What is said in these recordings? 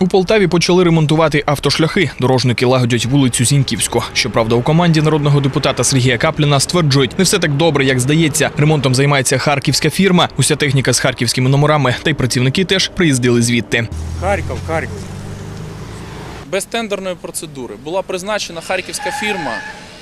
У Полтаві почали ремонтувати автошляхи. Дорожники лагодять вулицю Зіньківську. Щоправда, у команді народного депутата Сергія Капліна стверджують, не все так добре, як здається. Ремонтом займається харківська фірма. Уся техніка з харківськими номерами, та й працівники теж приїздили звідти. Харків, Харків. без тендерної процедури була призначена харківська фірма,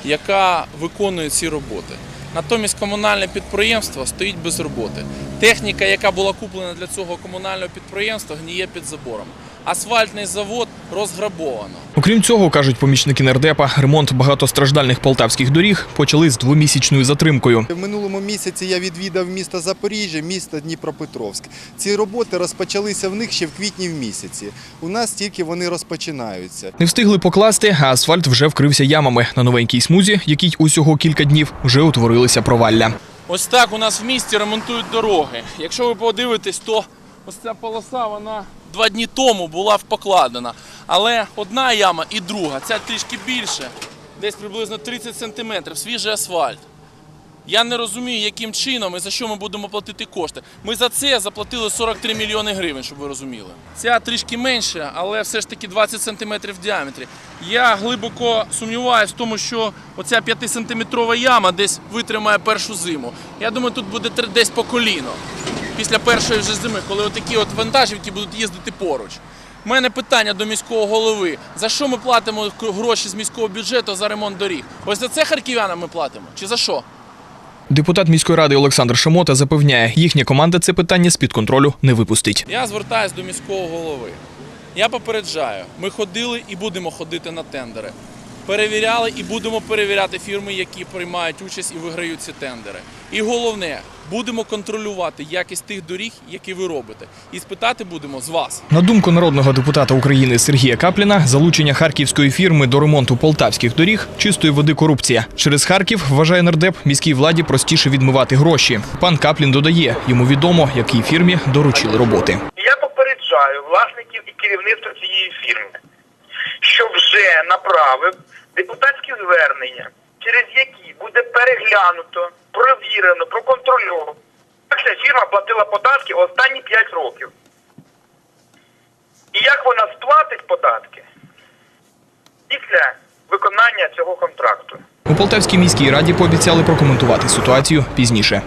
яка виконує ці роботи. Натомість комунальне підприємство стоїть без роботи. Техніка, яка була куплена для цього комунального підприємства, гніє під забором. Асфальтний завод розграбовано. Окрім цього, кажуть помічники нардепа, ремонт багатостраждальних полтавських доріг почали з двомісячною затримкою. В минулому місяці я відвідав місто Запоріжжя, місто Дніпропетровськ. Ці роботи розпочалися в них ще в квітні в місяці. У нас тільки вони розпочинаються. Не встигли покласти, а асфальт вже вкрився ямами. На новенькій смузі, якій усього кілька днів, вже утворилися провалля. Ось так у нас в місті ремонтують дороги. Якщо ви подивитесь, то ось ця полоса вона два дні тому була покладена. Але одна яма і друга, ця трішки більше, десь приблизно 30 сантиметрів, свіжий асфальт. Я не розумію, яким чином і за що ми будемо платити кошти. Ми за це заплатили 43 мільйони гривень, щоб ви розуміли. Ця трішки менше, але все ж таки 20 сантиметрів в діаметрі. Я глибоко сумніваюся в тому, що оця 5-сантиметрова яма десь витримає першу зиму. Я думаю, тут буде десь по коліно. Після першої вже зими, коли отакі от вантажівки будуть їздити поруч. У мене питання до міського голови: за що ми платимо гроші з міського бюджету за ремонт доріг? Ось за це харків'янам ми платимо? Чи за що? Депутат міської ради Олександр Шамота запевняє, їхня команда це питання з під контролю не випустить. Я звертаюся до міського голови. Я попереджаю, ми ходили і будемо ходити на тендери. Перевіряли і будемо перевіряти фірми, які приймають участь і виграють ці тендери. І головне, будемо контролювати якість тих доріг, які ви робите. І спитати будемо з вас. На думку народного депутата України Сергія Капліна, залучення харківської фірми до ремонту полтавських доріг чистої води корупція. Через Харків вважає нардеп міській владі простіше відмивати гроші. Пан Каплін додає, йому відомо, якій фірмі доручили роботи. Я попереджаю власників і керівництва цієї фірми, що вже направив депутатські звернення, через які буде переглянуто, провірено, проконтрольовано. Як фірма платила податки останні 5 років. І як вона сплатить податки після виконання цього контракту. У Полтавській міській раді пообіцяли прокоментувати ситуацію пізніше.